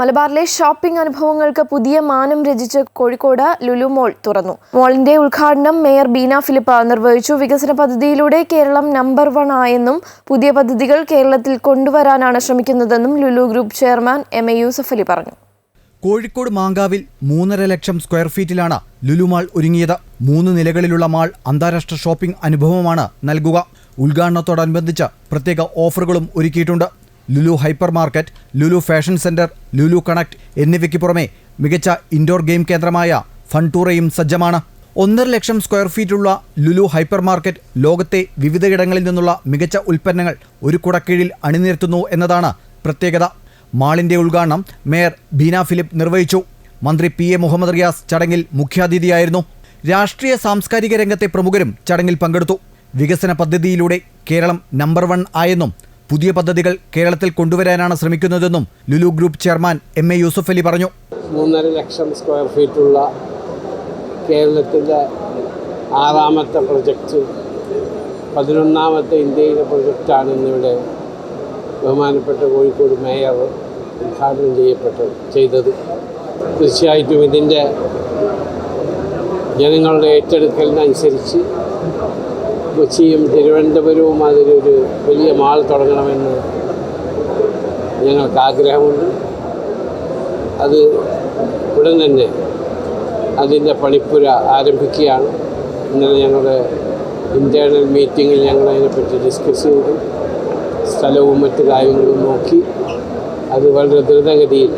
മലബാറിലെ ഷോപ്പിംഗ് അനുഭവങ്ങൾക്ക് പുതിയ മാനം രചിച്ച് കോഴിക്കോട് ലുലു മോൾ തുറന്നു. മോളിന്റെ ഉദ്ഘാടനം മേയർ ബീന ഫിലിപ്പ് നിർവഹിച്ചു. വികസന പദ്ധതിയിലൂടെ കേരളം നമ്പർ വൺ ആയെന്നും പുതിയ പദ്ധതികൾ കേരളത്തിൽ കൊണ്ടുവരാനാണ് ശ്രമിക്കുന്നതെന്നും Lulu group chairman M A Yusuff Ali പറഞ്ഞു. കോഴിക്കോട് മാങ്കാവിൽ മൂന്നര ലക്ഷം സ്ക്വയർ ഫീറ്റിലാണ് ലുലു മാൾ ഒരുങ്ങിയത്. മൂന്ന് നിലകളിലുള്ള മാൾ അന്താരാഷ്ട്ര ഷോപ്പിംഗ് അനുഭവമാണ് നൽകുക. ഉദ്ഘാടനത്തോടനുബന്ധിച്ച് പ്രത്യേക ഓഫറുകളും ഒരുക്കിയിട്ടുണ്ട്. Lulu hypermarket Lulu fashion centre Lulu connect എന്നിവയ്ക്ക് പുറമെ മികച്ച ഇൻഡോർ ഗെയിം കേന്ദ്രമായ ഫൺടൂറയും സജ്ജമാണ്. ഒന്നര ലക്ഷം സ്ക്വയർ ഫീറ്റുള്ള ലുലു ഹൈപ്പർ മാർക്കറ്റ് ലോകത്തെ വിവിധയിടങ്ങളിൽ നിന്നുള്ള മികച്ച ഉൽപ്പന്നങ്ങൾ ഒരു കുടക്കീഴിൽ അണിനിരത്തുന്നു എന്നതാണ് പ്രത്യേകത. മാളിന്റെ ഉദ്ഘാടനം മേയർ ബീന ഫിലിപ്പ് നിർവഹിച്ചു. മന്ത്രി പി എ മുഹമ്മദ് റിയാസ് ചടങ്ങിൽ മുഖ്യാതിഥിയായിരുന്നു. രാഷ്ട്രീയ സാംസ്കാരിക രംഗത്തെ പ്രമുഖരും ചടങ്ങിൽ പങ്കെടുത്തു. വികസന പദ്ധതിയിലൂടെ കേരളം നമ്പർ വൺ ആയെന്നും പുതിയ പദ്ധതികൾ കേരളത്തിൽ കൊണ്ടുവരാനാണ് ശ്രമിക്കുന്നതെന്നും Lulu group chairman M A Yusuf Ali പറഞ്ഞു. മൂന്നര ലക്ഷം സ്ക്വയർ ഫീറ്റുള്ള കേരളത്തിന്റെ ആറാമത്തെ പ്രൊജക്റ്റ് പതിനൊന്നാമത്തെ ഇന്ത്യയിലെ പ്രൊജക്റ്റാണ് ഇന്നിവിടെ ബഹുമാനപ്പെട്ട കോഴിക്കോട് മേയർ ഉദ്ഘാടനം ചെയ്യപ്പെട്ടത് ചെയ്തത്. തീർച്ചയായിട്ടും ഇതിന്റെ ജനങ്ങളുടെ ഏറ്റെടുക്കലിനനുസരിച്ച് കൊച്ചിയും തിരുവനന്തപുരവും അതിലൊരു വലിയ മാൾ തുടങ്ങണമെന്ന് ഞങ്ങൾക്ക് ആഗ്രഹമുണ്ട്. അത് ഉടൻ തന്നെ അതിന്റെ പണിപ്പുര ആരംഭിക്കുകയാണ്. ഇന്നലെ ഞങ്ങളുടെ ഇന്റേർണൽ മീറ്റിങ്ങിൽ ഞങ്ങൾ അതിനെപ്പറ്റി ഡിസ്കസ് ചെയ്തു. സ്ഥലവും മറ്റ് കാര്യങ്ങളും നോക്കി. അത് വളരെ ദ്രുതഗതിയിൽ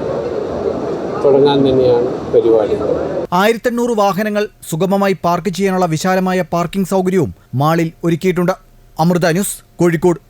തുടങ്ങാൻ തന്നെയാണ് പരിപാടി. ആയിരത്തെണ്ണൂറ് വാഹനങ്ങൾ സുഗമമായി പാർക്ക് ചെയ്യാനുള്ള വിശാലമായ പാർക്കിംഗ് സൗകര്യവും മാളിൽ ഒരുക്കിയിട്ടുണ്ട്. അമൃത ന്യൂസ് കോഴിക്കോട്.